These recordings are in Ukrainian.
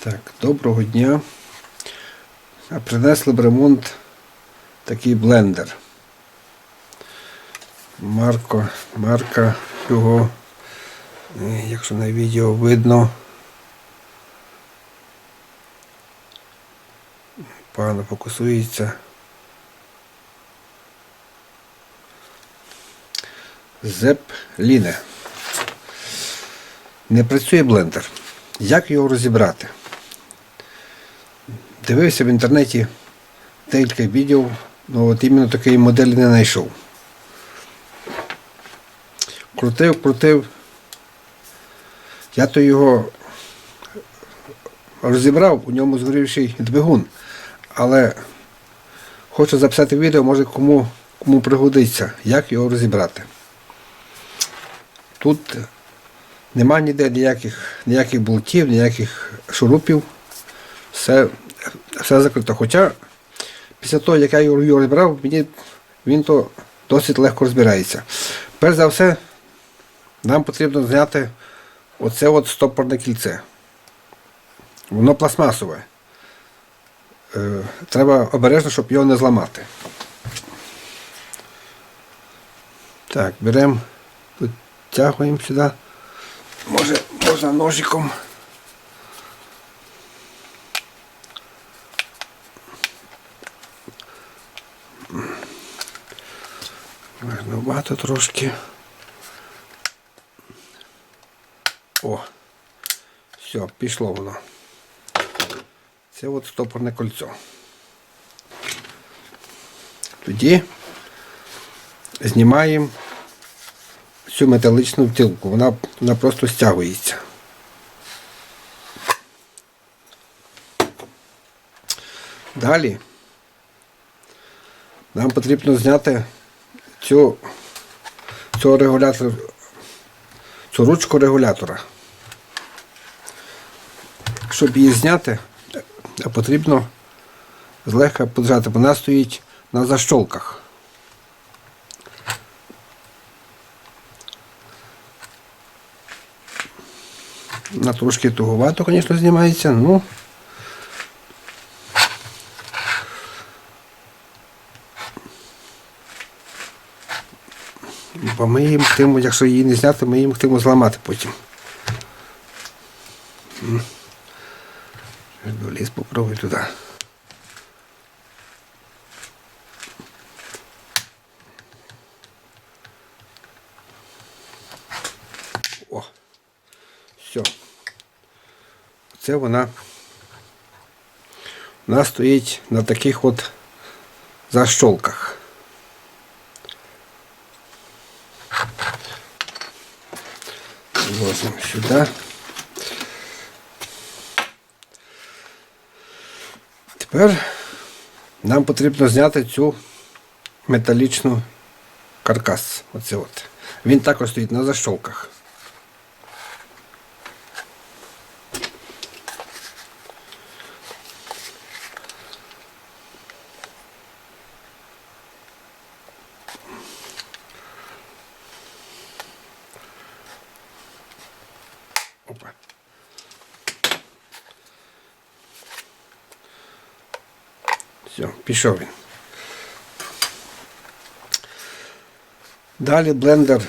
Так, доброго дня. А Принесли в ремонт такий блендер. Марко, марка його, е, якщо на відео видно. Погано фокусується. Зеп Ліне. Не працює блендер. Як його розібрати? Дивився в інтернеті декілька відео, ну от іменно такої моделі не знайшов. Крутив, крутив. Я то його розібрав, у ньому згорівший двигун. Але хочу записати відео, може кому, кому пригодиться, як його розібрати. Тут нема ніде ніяких, ніяких болтів, ніяких шурупів. Все, все закрито. Хоча після того, як я його розбирав, мені він то досить легко розбирається. Перш за все, нам потрібно зняти оце от стопорне кільце. Воно пластмасове. Е, треба обережно, щоб його не зламати. Так, беремо, підтягуємо сюди. Може, можна ножиком. Багато трошки. О, все, пішло воно. Це от стопорне кольцо. Тоді знімаємо цю металичну втілку. Вона, вона просто стягується. Далі нам потрібно зняти цю, цього регулятора, цю ручку регулятора. Щоб її зняти, потрібно злегка поджати, бо вона стоїть на защолках. На трошки туговато, звісно, знімається, ну. Бо ми їм тим, якщо її не зняти, ми їм хотимо зламати потім. Доліз попробуй туди. О, все. Це вона. Вона стоїть на таких от защолках. Ложимо сюда. Тепер нам потрібно зняти цю металічну каркас. Оце от. Він також стоїть на защолках. Опа. Все, пішов він. Далі блендер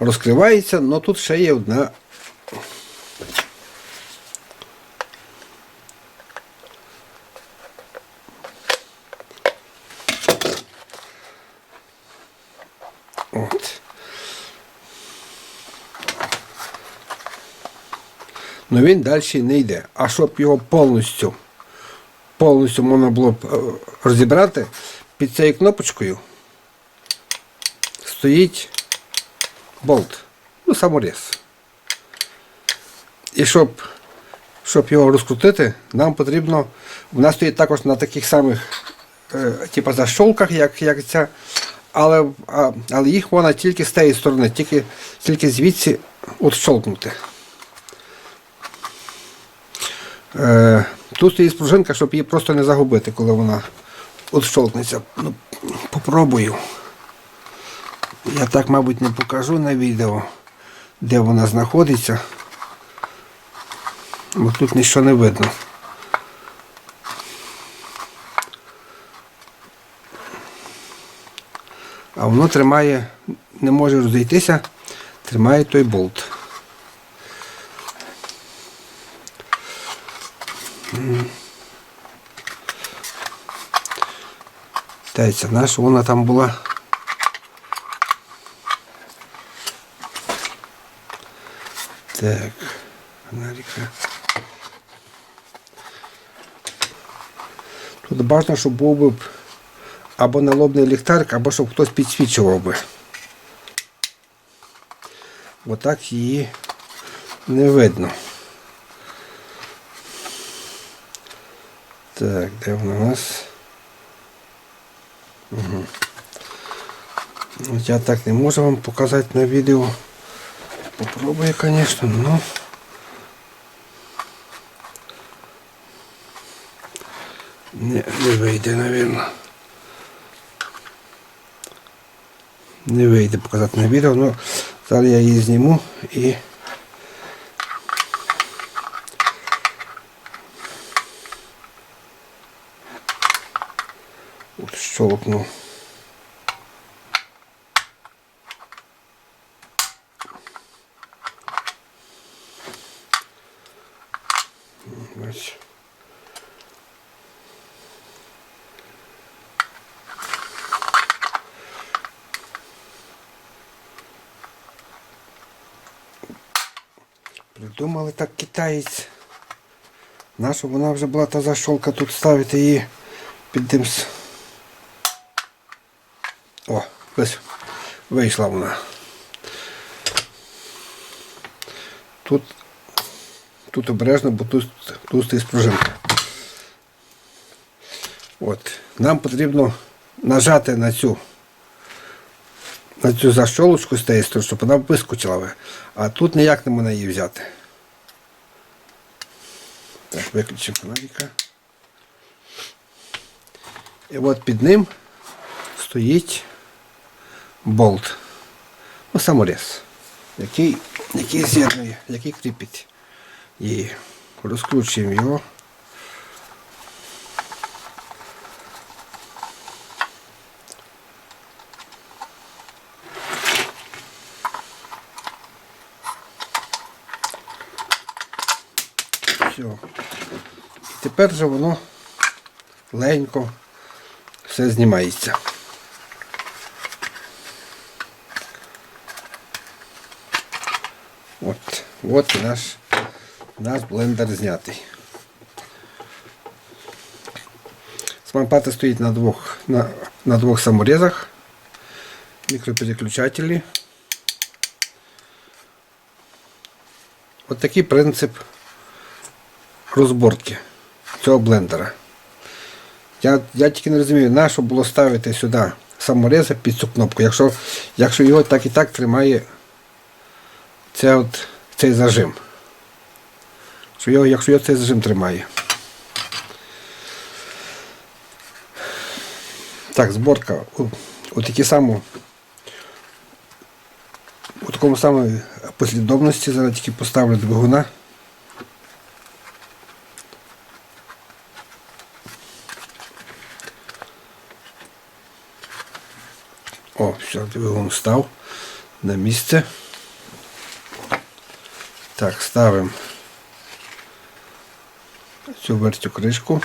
розкривається, але тут ще є одна. От. Ну він далі не йде. А щоб його повністю, повністю можна було б е, розібрати, під цією кнопочкою стоїть болт, ну саморіз. І щоб, щоб його розкрутити, нам потрібно, вона стоїть також на таких самих е, типу защолках, як, як ця, але, а, але їх можна тільки з тієї сторони, тільки, тільки звідси отщолкнути. Е, тут стоїть спружинка, щоб її просто не загубити, коли вона отщолкнеться. Ну, Попробую. Я так, мабуть, не покажу на відео, де вона знаходиться. Бо тут нічого не видно. А воно тримає, не може розійтися, тримає той болт. Тайця, наша вона там була. Так, фонарика. Тут бажано, щоб був би або налобний ліхтарик, або щоб хтось підсвічував би. Бо так її не видно. Так, де вона у нас? Угу. От я так не можу вам показати на відео. Попробую, звісно, ну. Не, не вийде, напевно. Не вийде показати на відео, але зараз я її зніму і Щелкну. Придумали так китаєць. Наша вона вже була та защолка тут ставити її під тим. с- О, ось вийшла вона. Тут, тут обережно, бо тут, тут стоїть. От. Нам потрібно нажати на цю на цю защолочку з тієї сторони, щоб вона вискочила. А тут ніяк не можна її взяти. Так, виключимо фонарика. І от під ним стоїть болт. Ну, саморез, який, який з'єднує, який кріпить її. Розкручуємо його. Все. Тепер же воно легенько все знімається. От, наш, наш блендер знятий. Смампата стоїть на двох, на, на двох саморезах, мікропереключателі. От такий принцип розборки цього блендера. Я, я тільки не розумію, на що було ставити сюди саморези під цю кнопку, якщо, якщо його так і так тримає це от, цей зажим. Що його, якщо його цей зажим тримає. Так, зборка у такій у такому самій послідовності зараз тільки поставлю двигуна. О, все, двигун став на місце. Так, ставимо цю вертю кришку.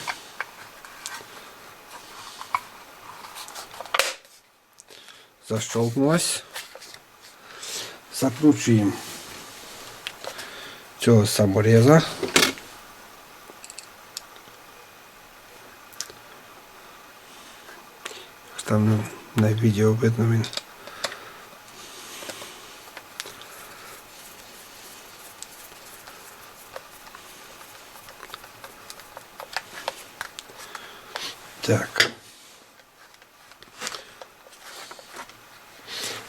Защолкнулась. Закручуємо цього самореза. Там на відео видно він. Так.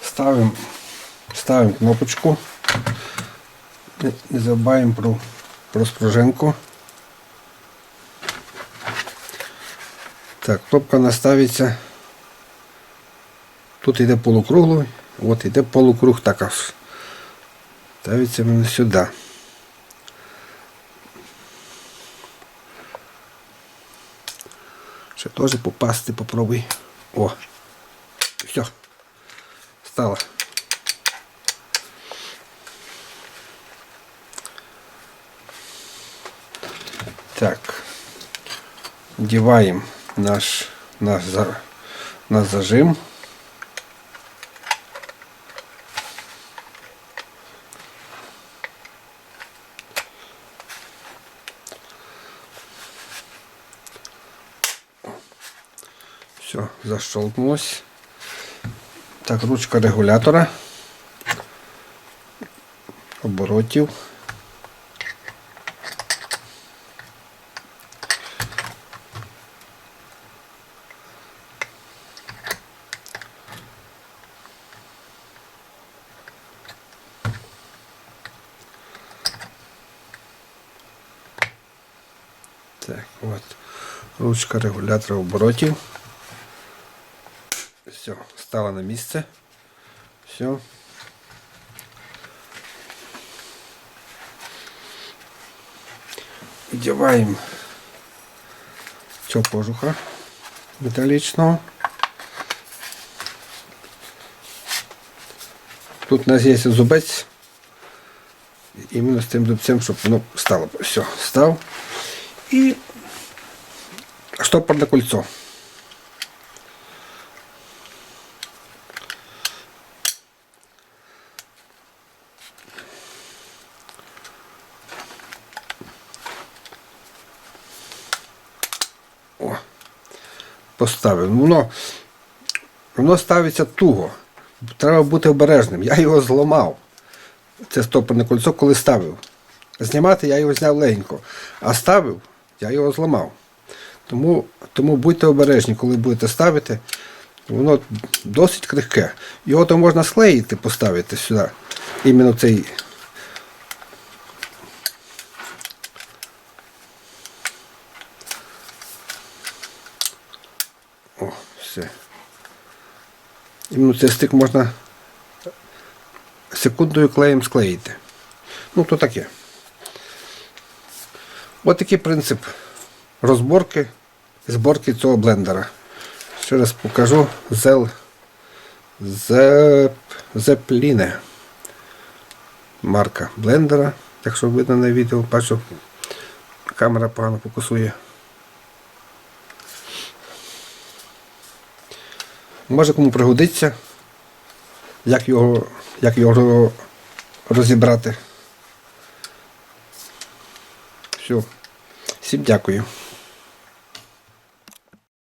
Ставимо ставимо кнопочку. Не, забуваємо про, про спружинку. Так, кнопка наставиться. Тут йде полукруглий, от йде полукруг також. Ставиться мене сюди. Ще теж попасти попробуй. О. Все. стала. Так. Вдіваємо наш, наш, за- наш зажим. Все. Так, ручка регулятора. Оборотів. Так, от. Ручка регулятора оборотів. Все, стала на місце. Все. Вдіваємо цього кожуха металічного. Тут у нас є зубець. Іменно з тим зубцем, щоб воно стало. Все, став. І штопорне кольцо. Поставив. Воно, воно ставиться туго. Треба бути обережним. Я його зламав. Це стопорне кольцо, коли ставив. Знімати я його зняв легенько, а ставив, я його зламав. Тому, тому будьте обережні, коли будете ставити. Воно досить крихке. Його то можна склеїти, поставити сюди. Іменно цей. О, все. Іменно цей стик можна секундою клеєм склеїти. Ну, то таке. Ось такий принцип розборки, зборки цього блендера. Ще раз покажу Зел Зеп, Зепліне. Марка блендера. Якщо видно на відео, бачу, камера погано фокусує. Може кому пригодиться, як його, як його розібрати. Все. Всім дякую.